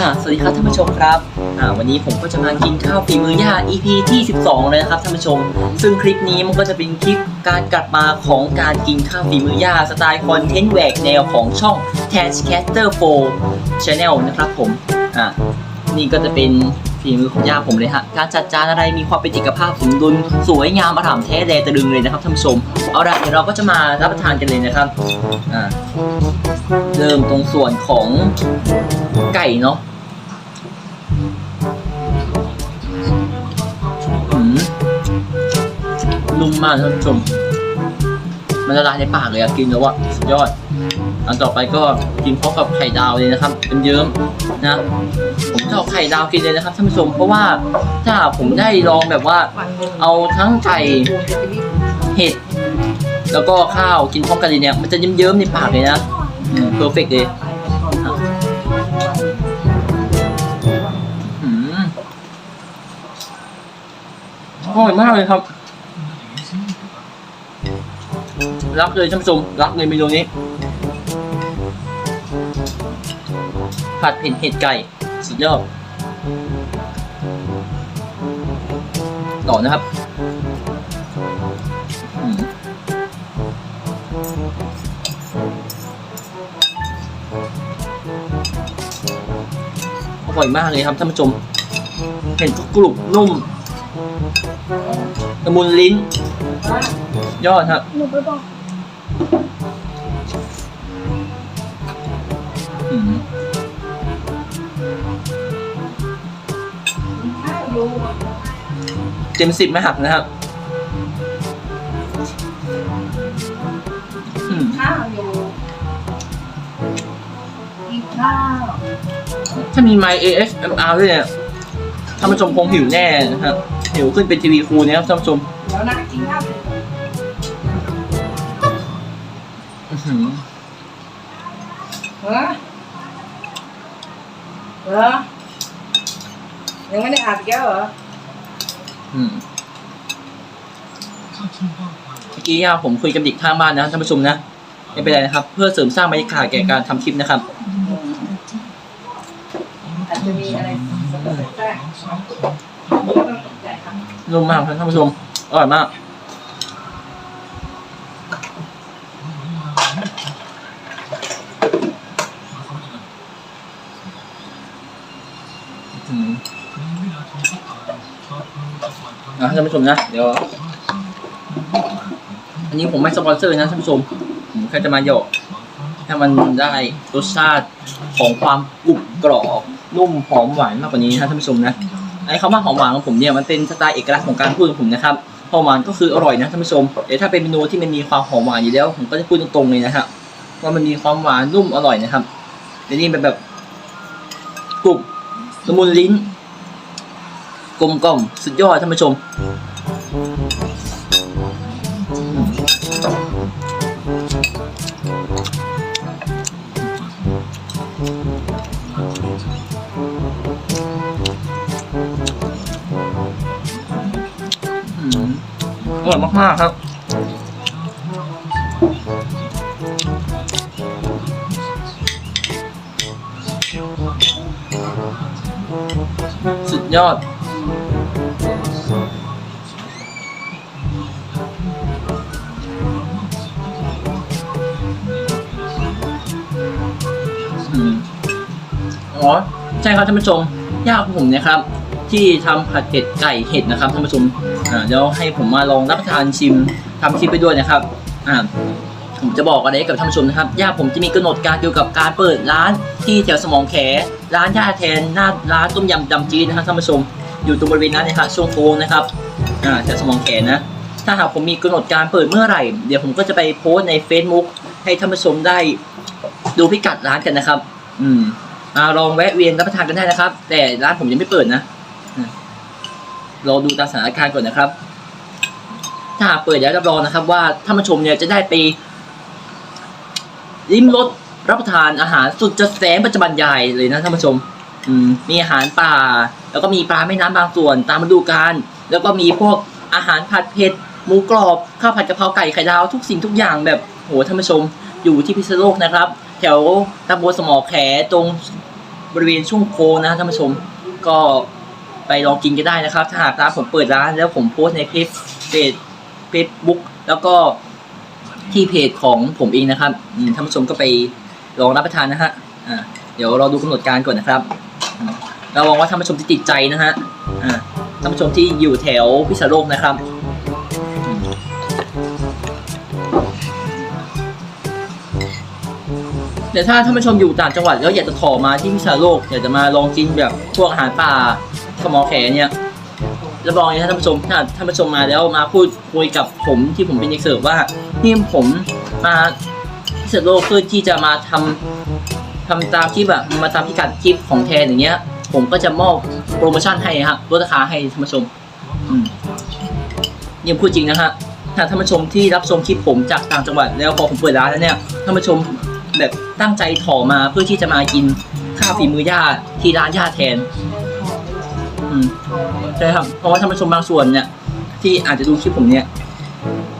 อ่าสวัสดีครับท่านผู้ชมครับอ่าวันนี้ผมก็จะมากินข้าวฝีมือย่า EP ที่12เลยนะครับท่านผู้ชม ซึ่งคลิปนี้มันก็จะเป็นคลิปการกลับมาของการกินข้าวฝีมือย่าสไตล์คอนเทนต์แหวกแนวของช่อง t a s c a s t e r 4 Channel นะครับผมอ่านี่ก็จะเป็นฝีมือของย่าผมเลยฮะ การจัดจานอะไรมีความเป็นเอกภาพสมดุลสวยงามอร่ามแท้แดตะลึงเลยนะครับท่านผู้ชม เอาละเดี๋ยวเราก็จะมารับประทานกันเลยนะครับ อ่า เริ่มตรงส่วนของไก่เนาะ นุ่มมากท่านผู้ชม มันละลายในปากเลยอะกินแล้วอะสุดยอด อันต่อไปก็กินพร้อมกับไข่ดาวเลยนะครับ เป็นเยิ้มๆนะ ผมจะเอาไข่ดาวกินเลยนะครับท่านผู้ชม เพราะว่าถ้าผมได้ลองแบบว่า เอาทั้งไก่เห็ดแล้วก็ข้าวกินพร้อมกันเลยเนี่ยมันจะเยิ้มๆในปากเลยนะเพอร์เฟกเลยอร่อยมากเลยครับ รักเลยท่านผู้ชมรักเลยเมนูนี้ ผัดเผ็ดเห็ดไก่ สุดยอด ต่อนะครับอร่อยมากเลยครับท่านผู้ชมเห็นก็กรุบนุ่มละมุนลิ้น ยอดครับ เต็มสิบไม่หักนะครับข้าวอยู่กินข้าวถ้ามีไมค์ ASMR ด้วยเนี่ยท่านผู้ชมคงหิวแน่นะครับหิวขึ้นเป็นทีวีคูนี่ยครับท่านผู้ชม เดี๋ยวนะกินข้าว อเหรอยังไม่ได้อาบแก้วเหรออืมเมื่อกี้ย่าผมคุยกับเด็กข้างบ้านนะท่านผู้ชมนะไม่เป็นไรนะครับ เพื่อเสริมสร้างบรรยากาศแก่การทำคลิปนะครับ อาจจะมีอะไรสักแทรกไม่ต้องตกใจครับ นุ่มมากครับท่านผู้ชมอร่อยมาก อืมนะท่าน ผู้ชมนะ เดี๋ยว อันนี้ผมไม่สปอนเซอร์นะท่านผู้ชม ผมแค่จะมาหยอกให้มันได้รสชาติของความกรุบกรอบนุ่มหอมหวานมากกว่านี้นะท่านผู้ชมนะไอ้คำว่าหอมหวานของผมเนี่ยมันเป็นสไตล์เอกลักษณ์ของการพูดของผมนะครับหอมหวานก็คืออร่อยนะท่านผู้ชมแต่ถ้าเป็นเมนูที่มันมีความหอมหวานอยู่แล้ว ผมก็จะพูดตรงๆเลยนะครับว่ามันมีความหวานนุ่มอร่อยนะครับแต่นี่เป็นแบบกรุบละมุนลิ้น กลมกล่อมสุดยอดท่านผู้ชมอร่อยมากๆครับสุดยอด ใช่ครับท่านผู้ชมย่าของผมนี่ยครับ ที่ทำผัดเผ็ดไก่เห็ดนะครับท่านผู้ชมอ่าเดี๋ยวให้ผมมาลองรับประทานชิมทำคลิปไปด้วยนะครับอ่าผมจะบอกอะไรกับท่านผู้ชมนะครับย่าผมจะมีกำหนดการเกี่ยวกับการเปิดร้านที่แถวสมองแข ร้านย่าแทนหน้าร้านต้มยำดำจีนนะครับท่านผู้ชม อยู่ตรงบริเวณนั้นนะครับช่วงโค้งนะครับอ่าแถวสมองแขนะ ถ้าหากผมมีกำหนดการเปิดเมื่อไหร่ เดี๋ยวผมก็จะไปโพสต์ใน Facebook ให้ท่านผู้ชมได้ดูพิกัดร้านกันนะครับ อืม ลองแวะเวียนรับประทานกันได้นะครับ แต่ร้านผมยังไม่เปิดนะรอดูตามสถานการณ์ก่อนนะครับ ถ้าเปิดแล้วรับรองนะครับ ว่าท่านผู้ชมเนี่ยจะได้ไปลิ้มรสรับประทานอาหารสุดจะแสนปัจจุบันใหญ่เลยนะท่านผู้ชม อืม มีอาหารป่า แล้วก็มีปลาแม่น้ำบางส่วนตามฤดูกาลแล้วก็มีพวกอาหารผัดเผ็ดหมูกรอบข้าวผัดกะเพราไก่ไข่ดาวทุกสิ่งทุกอย่างแบบโหท่านผู้ชมอยู่ที่พิษณุโลกนะครับ แถวตำบลสมอแขตรงบริเวณช่วงโค้งนะท่านผู้ชมก็ไปลองกินกันได้นะครับ ถ้าหากร้านผมเปิดร้านแล้วผมโพสในเพจเพจเฟซบุ๊กแล้วก็ที่เพจของผมเองนะครับท่านผู้ชมก็ไปลองรับประทานนะฮะเดี๋ยวเราดูกำหนดการก่อนนะครับเราหวังว่าท่านผู้ชมที่ติดใจนะฮะท่านผู้ชมที่อยู่แถวพิษณุโลกนะครับ เดี๋ยวถ้าท่านผู้ชมอยู่ต่างจังหวัดแล้วอยากจะถอมาที่พิษณุโลกอยากจะมาลองกินแบบพวกอาหารป่าขมอแขเนี่ยรับรองเลยท่านผู้ชมถ้าท่านผู้ชมมาแล้วมาพูดคุยกับผมที่ผมเป็นเด็กเสิร์ฟว่านี่ผมมาพิษณุโลกเพื่อที่จะมาทำทำตามคลิปอะมาตามพิกัดคลิปของแทนอย่างเงี้ย ผมก็จะมอบโปรโมชั่นให้ครับลดราคาให้ท่านผู้ชมอืมยังพูดจริงนะฮะถ้าท่านผู้ชมที่รับชมคลิปผมจากต่างจังหวัดแล้วพอผมเปิดร้านแล้วเนี่ยท่านผู้ชม แบบตั้งใจถอมาเพื่อที่จะมากินข้าวฝีมือย่าที่ร้านย่าแทน อืมใช่ครับ เพราะว่าท่านผู้ชมบางส่วนเนี่ย ที่อาจจะดูคลิปผมเนี่ย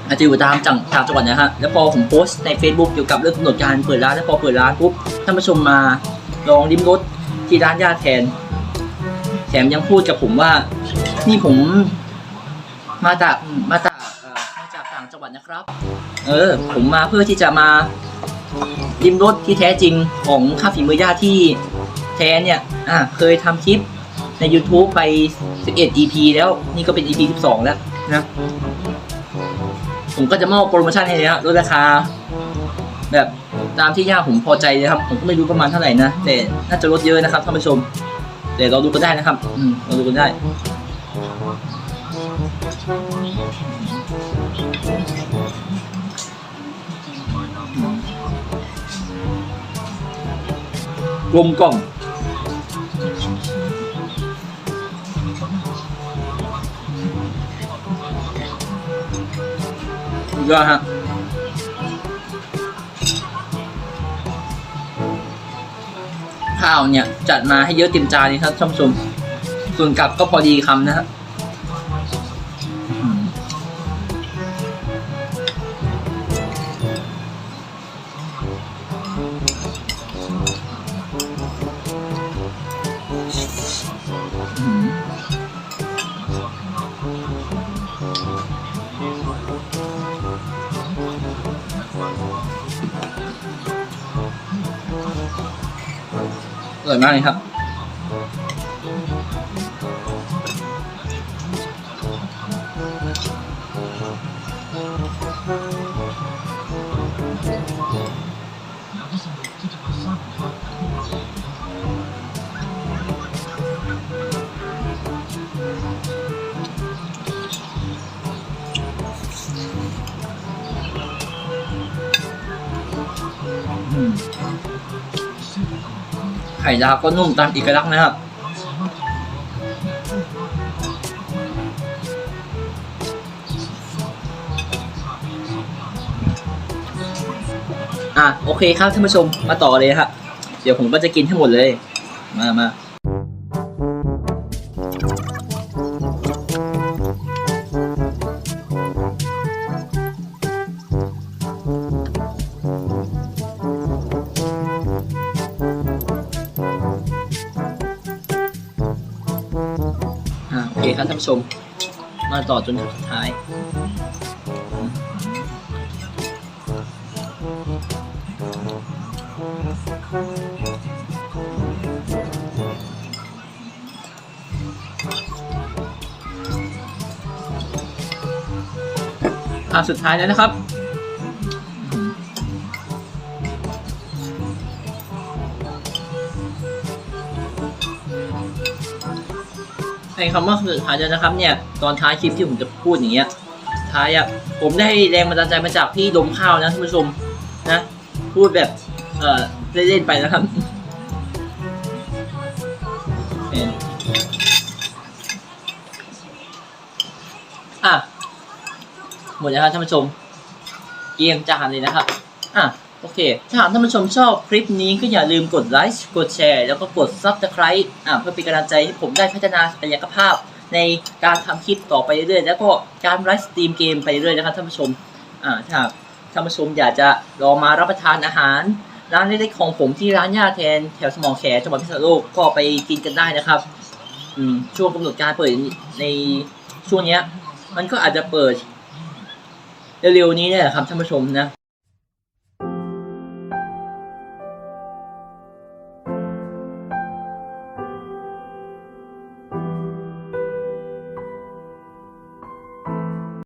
อาจจะอยู่ตามจังต่างจังหวัดนะฮะแล้วพอผมโพสต์ใน Facebook เกี่ยวกับเรื่องกำหนดการเปิดร้านแล้วพอเปิดร้านปุ๊บท่านผู้ชมมาลองริมรสที่ร้านย่าแทน แถมยังพูดกับผมว่า นี่ผมมาจากมาจากเอ่อมาจากต่างจังหวัดนะครับ เออ ผมมาเพื่อที่จะมา ริมรสที่แท้จริงของข้าวฝีมือย่าที่แท้เนี่ยอ่าเคยทำคลิปใน YouTube ไป 11 EP แล้วนี่ก็เป็น EP 12 แล้วนะ ผมก็จะมอบโปรโมชั่นให้เลยนะลดราคา แบบตามที่ย่าผมพอใจเลยครับ ผมก็ไม่รู้ประมาณเท่าไหร่นะ แต่น่าจะลดเยอะนะครับท่านผู้ชม แต่เราดูกันได้นะครับ อืมเราดูกันได้ กลมกล่อมสุดยอดฮะข้าวเนี่ย จัดมาให้เยอะเต็มจานนี่ครับท่านผู้ชม ส่วนกับก็พอดีคำนะฮะ ร่อยมากเลยครับ อืม ข่ดาวก็นุ่มตามเอกลักษณ์นะครับ อะโอเคครับท่านผู้ชมมาต่อเลยครับ เดี๋ยวผมก็จะกินให้หมดเลย มามา คครับท่านผู้ชม มาต่อจนถึงสุดท้าย ภาพสุดท้ายแล้วนะครับ ในคำว่าสุดท้ายแล้วนะครับเนี่ยตอนท้ายคลิปที่ผมจะพูดอย่างเงี้ยท้ายอะผมได้แรงบันดาลใจมาจากพี่ดมข้าวนะท่านผู้ชมนะพูดแบบเออเล่นๆไปนะครับเป็นอะหมดแล้วครับท่านผู้ชม เกียงจานเลยนะครับอะ โอเค ถ้าหากท่านผู้ชมชอบคลิปนี้ก็อย่าลืมกดไลค์ กดแชร์ แล้วก็กด Subscribe อะเพื่อเป็นกำลังใจให้ผมได้พัฒนาศักยภาพ ในการทำคลิปต่อไปเรื่อยๆ แล้วก็การไลฟ์สตรีมเกมไปเรื่อยๆ นะครับท่านผู้ชม อ่า ถ้าหากท่านผู้ชมอยากจะลองมารับประทานอาหาร ร้านเล็กๆของผมที่ร้านย่าแทนแถวสมอแขจังหวัดพิษณุโลกก็ไปกินกันได้นะครับ อืม ช่วงกำหนดการเปิดในช่วงเนี้ย มันก็อาจจะเปิดเร็วๆนี้เนี่ยแหละครับท่านผู้ชมนะ